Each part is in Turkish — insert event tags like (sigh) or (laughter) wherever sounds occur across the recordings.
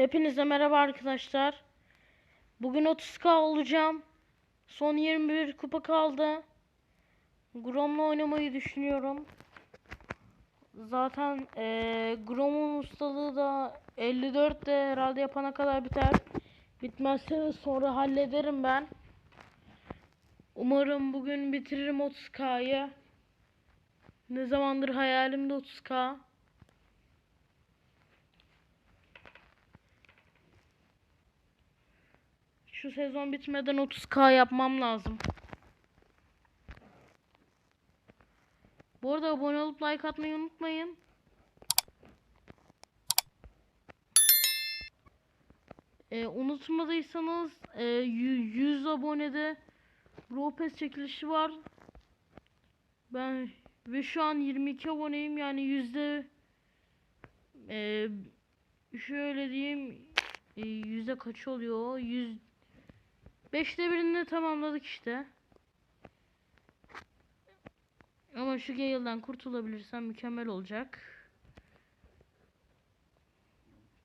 Hepinize merhaba arkadaşlar. Bugün 30k olacağım. Son 21 kupa kaldı. Grom'la oynamayı düşünüyorum. Zaten eee Grom'un ustalığı da 54 de herhalde yapana kadar biter. Bitmezse de sonra hallederim ben. Umarım bugün bitiririm 30k'yı. Ne zamandır hayalimde 30k. Şu sezon bitmeden 30k yapmam lazım. Bu arada abone olup like atmayı unutmayın. Ee, unutmadıysanız e, 100 abonede Ropes çekilişi var. Ben ve şu an 22 aboneyim yani yüzde e, şöyle diyeyim e, yüzde kaç oluyor? Yüz beşte birini tamamladık işte. Ama şu Gale'dan kurtulabilirsem mükemmel olacak.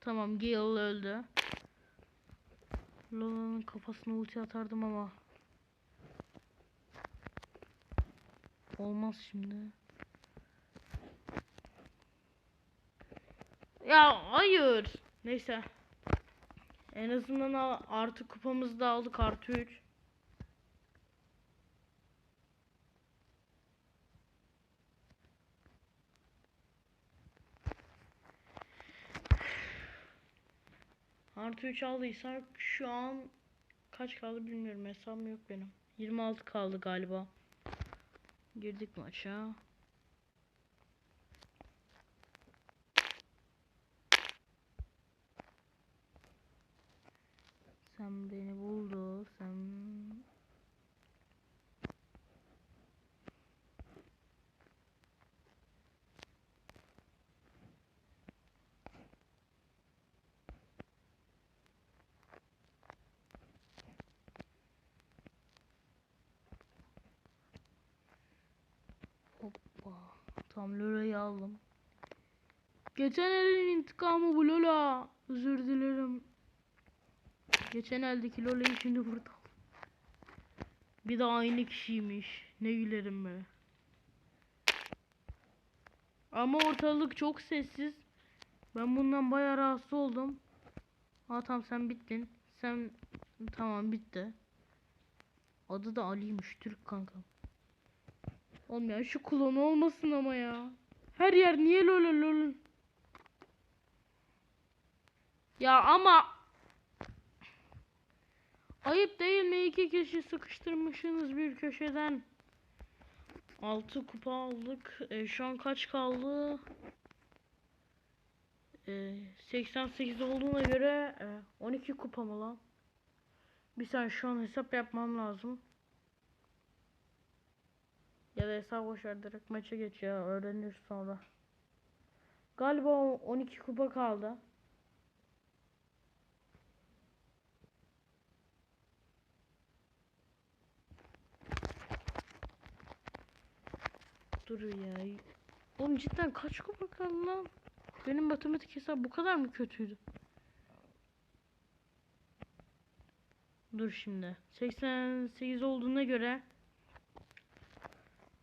Tamam Gale öldü. Lola'nın kafasına ulti atardım ama olmaz şimdi. Ya hayır. Neyse. En azından artı kupamızı da aldık artı 3. Artı 3 aldıysak şu an kaç kaldı bilmiyorum hesabım yok benim. 26 kaldı galiba. Girdik maça. Sen beni buldu. Sen Hoppa. Tam Lola'yı aldım. Geçen elin intikamı bu Lola. Özür dilerim. Geçen eldeki Lola'yı şimdi burada. Bir de aynı kişiymiş. Ne gülerim be. Ama ortalık çok sessiz. Ben bundan bayağı rahatsız oldum. Ha sen bittin. Sen tamam bitti. Adı da Ali'ymiş Türk kankam. Oğlum ya şu klon olmasın ama ya. Her yer niye lol lol. Ya ama ayıp değil mi iki kişi sıkıştırmışsınız bir köşeden. 6 kupa aldık. E, şu an kaç kaldı? E, 88 olduğuna göre e, 12 kupa mı lan? Bir saniye şu an hesap yapmam lazım. Ya da hesap boşver direkt maça geç ya öğreniriz sonra. Galiba o 12 kupa kaldı. Dur ya. Oğlum cidden kaç kupa kaldı lan? Benim matematik hesabı bu kadar mı kötüydü? Dur şimdi. 88 olduğuna göre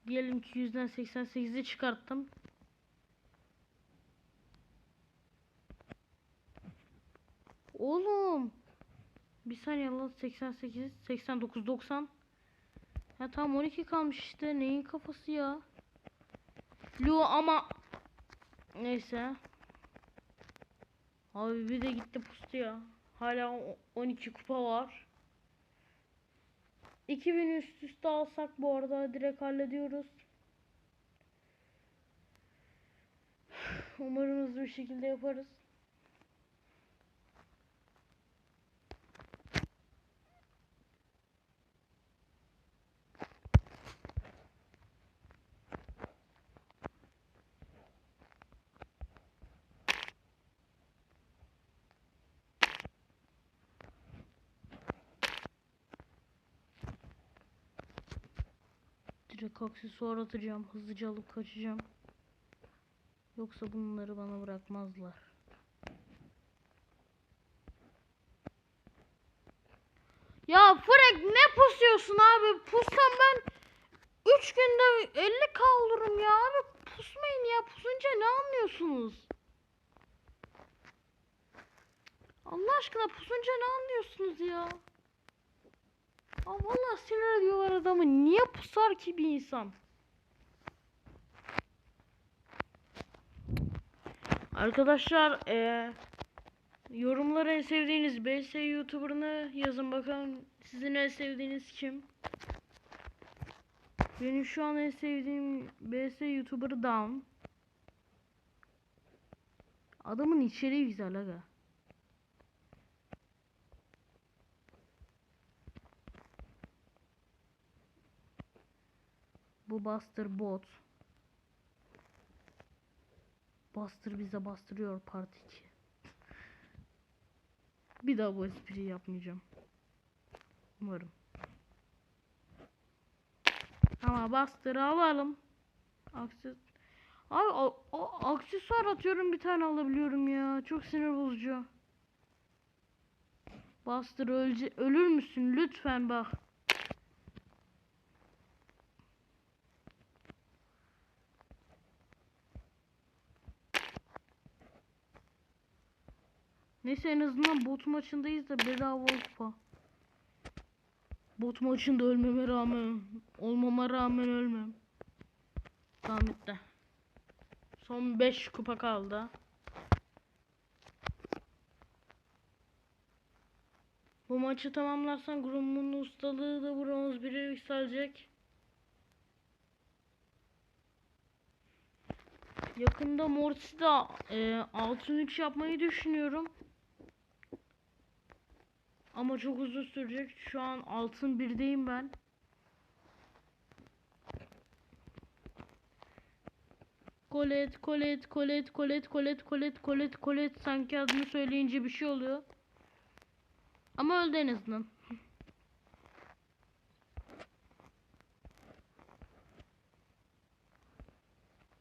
Diyelim ki 100'den 88'i çıkarttım. Oğlum. Bir saniye lan 88, 89, 90. Ya tam 12 kalmış işte. Neyin kafası ya? Lu ama neyse. Abi bir de gitti pustu ya. Hala o- 12 kupa var. 2000 üst üste alsak bu arada direkt hallediyoruz. (sighs) Umarım bir şekilde yaparız. aksesuar atacağım. Hızlıca alıp kaçacağım. Yoksa bunları bana bırakmazlar. Ya Frek ne pusuyorsun abi? Pussam ben 3 günde 50 kaldırım ya abi. Pusmayın ya. Pusunca ne anlıyorsunuz? Allah aşkına pusunca ne anlıyorsunuz ya? Aa, vallahi sinir ediyorlar adamı. Niye pusar ki bir insan? Arkadaşlar eee yorumlara en sevdiğiniz BS YouTuber'ını yazın bakalım sizin en sevdiğiniz kim? Benim şu an en sevdiğim BS YouTuber'ı Down. Adamın içeriği güzel aga. Bu Buster Bot. Buster bize bastırıyor part 2. Bir daha bu espriyi yapmayacağım. Umarım. Ama Buster'ı alalım. Akses Abi o, o aksesuar atıyorum bir tane alabiliyorum ya. Çok sinir bozucu. Buster ölce ölür müsün lütfen bak. Neyse en azından bot maçındayız da bedava kupa. Bot maçında ölmeme rağmen, olmama rağmen ölmem. Tamam bitti. Son 5 kupa kaldı. Bu maçı tamamlarsan Grum'un ustalığı da bronz 1'e yükselecek. Yakında Mortis'de e, altın 3 yapmayı düşünüyorum. Ama çok uzun sürecek. Şu an altın birdeyim ben. Kolet, kolet, kolet, kolet, kolet, kolet, kolet, kolet. Sanki adını söyleyince bir şey oluyor. Ama öldü en azından.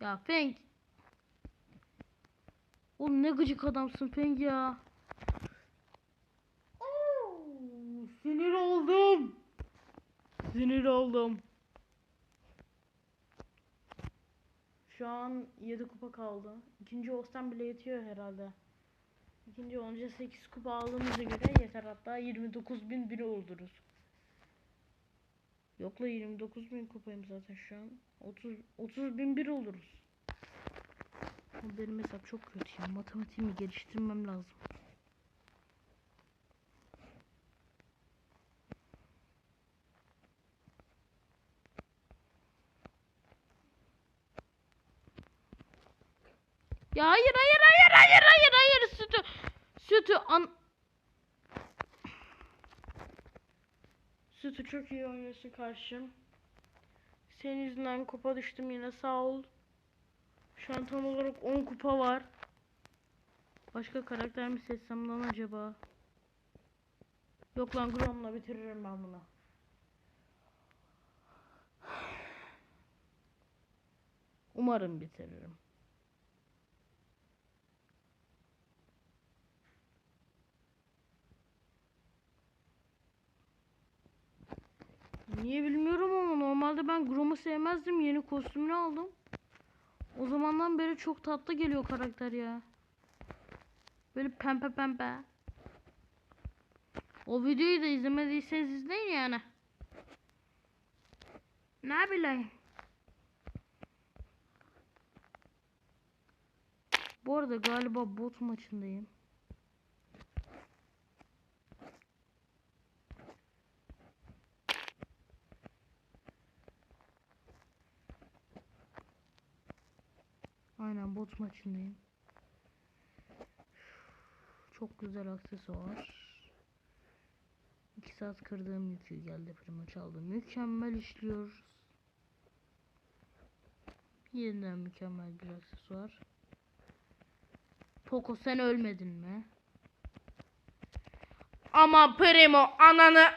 ya Feng. Oğlum ne gıcık adamsın Feng ya. Sinir oldum. Sinir oldum. Şu an 7 kupa kaldı. İkinci olsam bile yetiyor herhalde. İkinci olunca 8 kupa aldığımıza göre yeter hatta 29.000 biri oluruz. Yokla 29.000 kupayım zaten şu an. 30 30.000 bir oluruz. Benim hesap çok kötü ya. Matematiğimi geliştirmem lazım. Ya hayır hayır hayır hayır hayır hayır sütü sütü an Sütü çok iyi oynuyorsun karşım. Senin yüzünden kupa düştüm yine sağ ol. Şu an tam olarak 10 kupa var. Başka karakter mi seçsem lan acaba? Yok lan Grom'la bitiririm ben bunu. Umarım bitiririm. Niye bilmiyorum ama normalde ben Grom'u sevmezdim. Yeni kostümünü aldım. O zamandan beri çok tatlı geliyor karakter ya. Böyle pembe pembe. O videoyu da izlemediyseniz izleyin yani. Ne bileyim. Bu arada galiba bot maçındayım. Aynen bot maçındayım. Çok güzel aksesuar. 2 saat kırdığım yükü geldi prima çaldı. Mükemmel işliyoruz. Yeniden mükemmel bir aksesuar. Poco sen ölmedin mi? Ama Primo ananı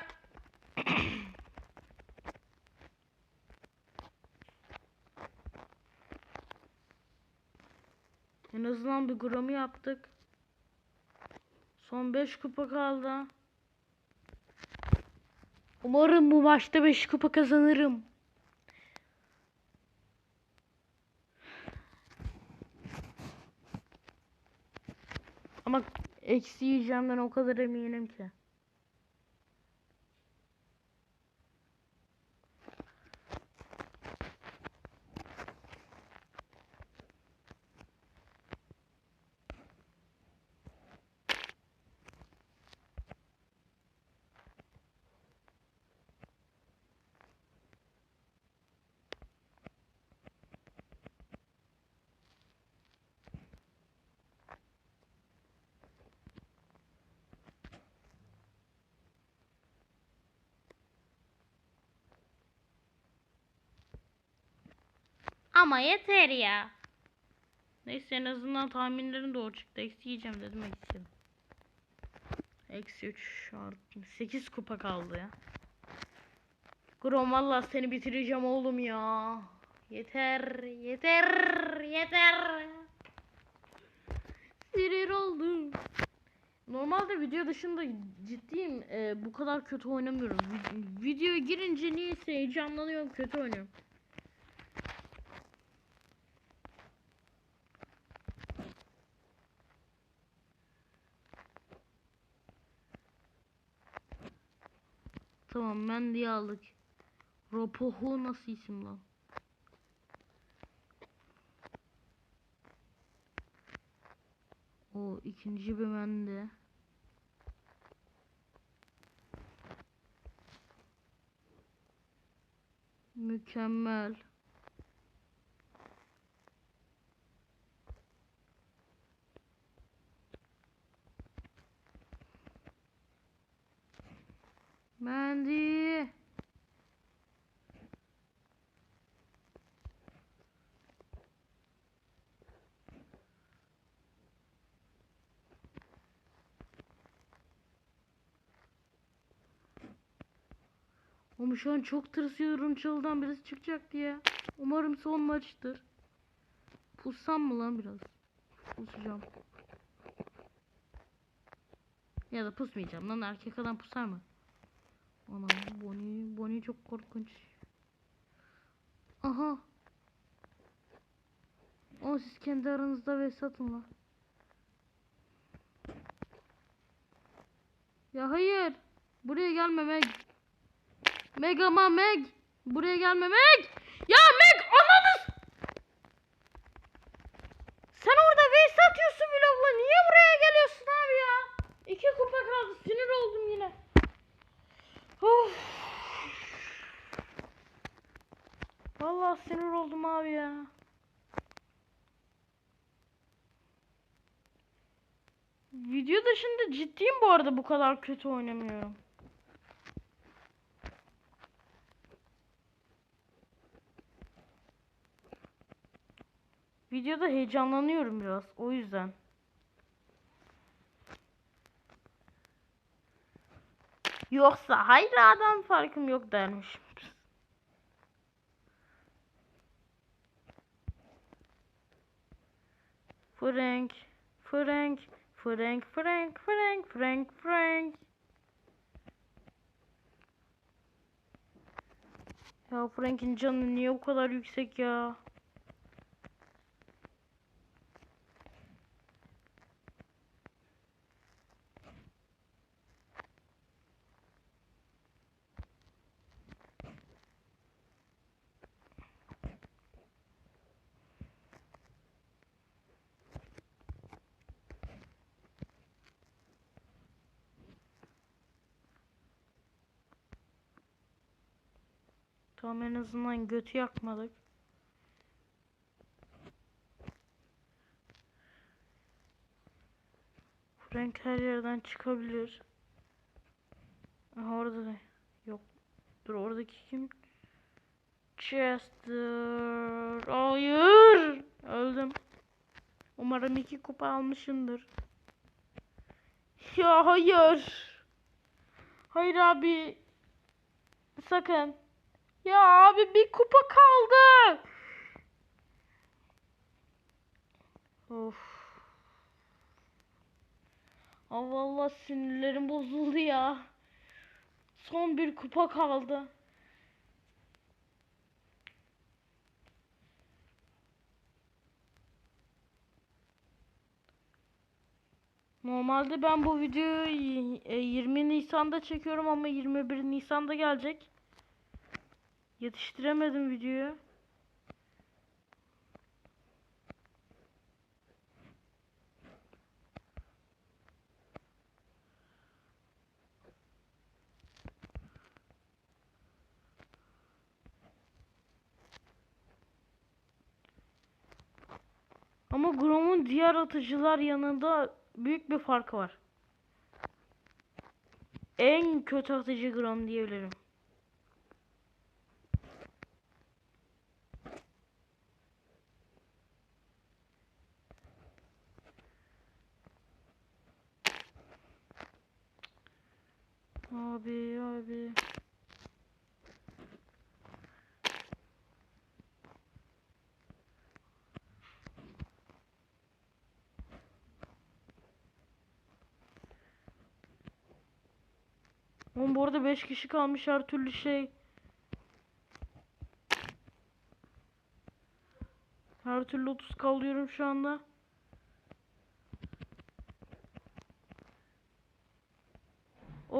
Azından bir gramı yaptık. Son 5 kupa kaldı. Umarım bu maçta 5 kupa kazanırım. Ama eksi yiyeceğimden o kadar eminim ki. Ama yeter ya. Neyse en azından tahminlerim doğru çıktı. Eksi yiyeceğim dedim eksi. Eksi 3 artı 8 kupa kaldı ya. Grom valla seni bitireceğim oğlum ya. Yeter, yeter, yeter. Sinir oldum. Normalde video dışında ciddiyim e, bu kadar kötü oynamıyorum. Vi- videoya girince niyeyse heyecanlanıyorum kötü oynuyorum. Tamam ben diye aldık. Ropohu nasıl isim lan? O ikinci bir bende. Mükemmel. Mendi. Ama şu an çok tırsıyorum çıldan birisi çıkacak diye. Umarım son maçtır. Pussam mı lan biraz? Pusacağım. Ya da pusmayacağım lan erkek adam pusar mı? Ana Bonnie, Bonnie çok korkunç. Aha. O siz kendi aranızda ve satın. Ya hayır. Buraya gelme Meg. Meg ama Meg. Buraya gelme Meg ananız. Sen orada vs atıyorsun vlogla. Niye buraya geliyorsun abi ya? İki kupa kaldı. Sinir oldum yine. Of. Vallahi sinir oldum abi ya. Video dışında ciddiyim bu arada bu kadar kötü oynamıyorum. Videoda heyecanlanıyorum biraz o yüzden. Yoksa hayır adam farkım yok dermiş. Frank, Frank, Frank, Frank, Frank, Frank, Frank. Ya Frank'in canı niye bu kadar yüksek ya? Tamam en azından götü yakmadık. Frank her yerden çıkabilir. Orada da yok. Dur oradaki kim? Chester. Hayır. Öldüm. Umarım iki kupa almışımdır. Ya hayır. Hayır abi. Sakın. Ya abi bir kupa kaldı. Of. Aa, vallahi sinirlerim bozuldu ya. Son bir kupa kaldı. Normalde ben bu videoyu y- e, 20 Nisan'da çekiyorum ama 21 Nisan'da gelecek. Yetiştiremedim videoyu. Ama Grom'un diğer atıcılar yanında büyük bir farkı var. En kötü atıcı Grom diyebilirim. Abi abi. Oğlum bu arada 5 kişi kalmış her türlü şey. Her türlü 30 kalıyorum şu anda.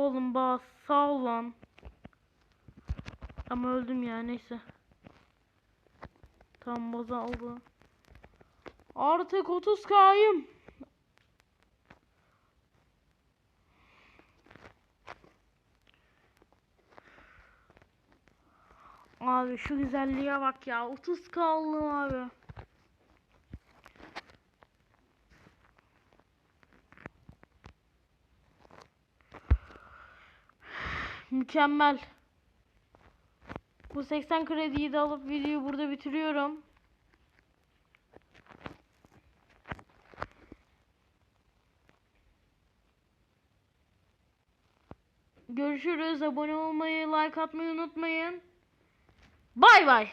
Oğlum bas sağ ol lan. Ama öldüm ya neyse. Tam baza aldı. Artık 30 kayım. Abi şu güzelliğe bak ya. 30 kaldım abi. Mükemmel. Bu 80 krediyi de alıp videoyu burada bitiriyorum. Görüşürüz. Abone olmayı, like atmayı unutmayın. Bay bay.